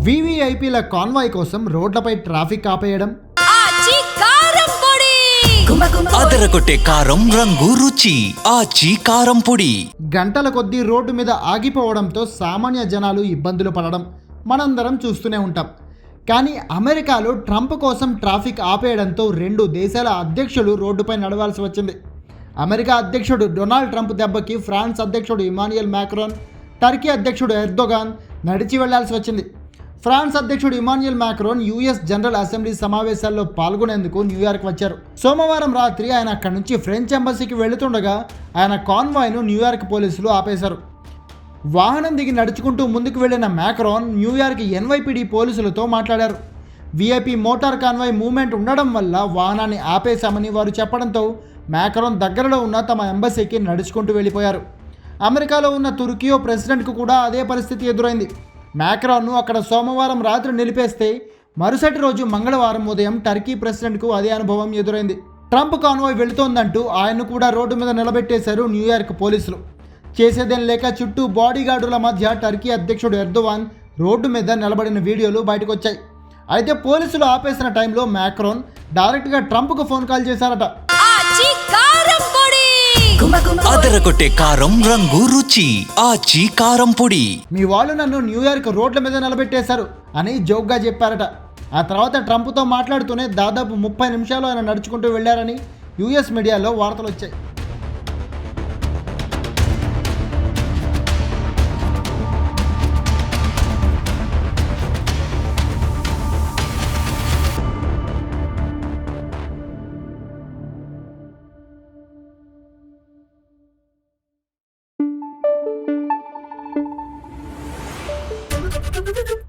వివిఐపీల convoy కోసం రోడ్లపై traffic ఆపేయడం. కారం పొడి! అదరగొట్టే కారం రంగు రుచి ఆచి కారం పొడి. గంటల కొద్దీ రోడ్డు మీద ఆగిపోవడంతో సామాన్య జనాలు ఇబ్బందులు పడడం మనందరం చూస్తూనే ఉంటాం. కానీ అమెరికాలో ట్రంప్ కోసం ట్రాఫిక్ ఆపేయడంతో రెండు దేశాల అధ్యక్షులు రోడ్డుపై నడవాల్సి వచ్చింది. అమెరికా అధ్యక్షుడు డొనాల్డ్ ట్రంప్ దెబ్బకి ఫ్రాన్స్ అధ్యక్షుడు ఇమానియల్ మ్యాక్రోన్ టర్కీ అధ్యక్షుడు ఎర్దోగాన్ నడిచి వెళ్ళాల్సి వచ్చింది. ఫ్రాన్స్ అధ్యక్షుడు Emmanuel Macron US General Assembly సమావేశాల్లో పాల్గొనేందుకు న్యూయార్క్ వచ్చారు. సోమవారం రాత్రి ఆయన అక్కడి నుంచి ఫ్రెంచ్ ఎంబసీకి వెళుతుండగా ఆయన కాన్వాయ్ను న్యూయార్క్ పోలీసులు ఆపేశారు. వాహనం దిగి నడుచుకుంటూ ముందుకు వెళ్ళిన మ్యాక్రాన్ న్యూయార్క్ ఎన్వైపిడి పోలీసులతో మాట్లాడారు. విఐపి మోటార్ కాన్వాయ్ మూవ్మెంట్ ఉండడం వల్ల వాహనాన్ని ఆపేశామని వారు చెప్పడంతో మ్యాక్రాన్ దగ్గరలో ఉన్న తమ ఎంబసీకి నడుచుకుంటూ వెళ్ళిపోయారు. అమెరికాలో ఉన్న తుర్కియో ప్రెసిడెంట్కు కూడా అదే పరిస్థితి ఎదురైంది. మ్యాక్రాన్ను అక్కడ సోమవారం రాత్రి నిలిపేస్తే మరుసటి రోజు మంగళవారం ఉదయం టర్కీ ప్రెసిడెంట్కు అదే అనుభవం ఎదురైంది. ట్రంప్ కాన్వాయ్ వెళుతోందంటూ ఆయన్ను కూడా రోడ్డు మీద నిలబెట్టేశారు న్యూయార్క్ పోలీసులు. చేసేదేం లేక చుట్టూ బాడీగార్డుల మధ్య టర్కీ అధ్యక్షుడు ఎర్దోవాన్ రోడ్డు మీద నిలబడిన వీడియోలు బయటకు వచ్చాయి అయితే పోలీసులు ఆపేసిన టైంలో మ్యాక్రోన్ డైరెక్ట్గా ట్రంప్కు ఫోన్ కాల్ చేశారట. అదరగొట్టే కారం రంగు రుచి ఆచి కారం పొడి. మీ వాళ్ళు నన్ను న్యూయార్క్ రోడ్ల మీద నిలబెట్టేశారు అని జోక్గా చెప్పారట. ఆ తర్వాత ట్రంప్తో మాట్లాడుతూనే దాదాపు ముప్పై నిమిషాలు ఆయన నడుచుకుంటూ వెళ్ళారని యూఎస్ మీడియాలో వార్తలు వచ్చాయి. Thank you.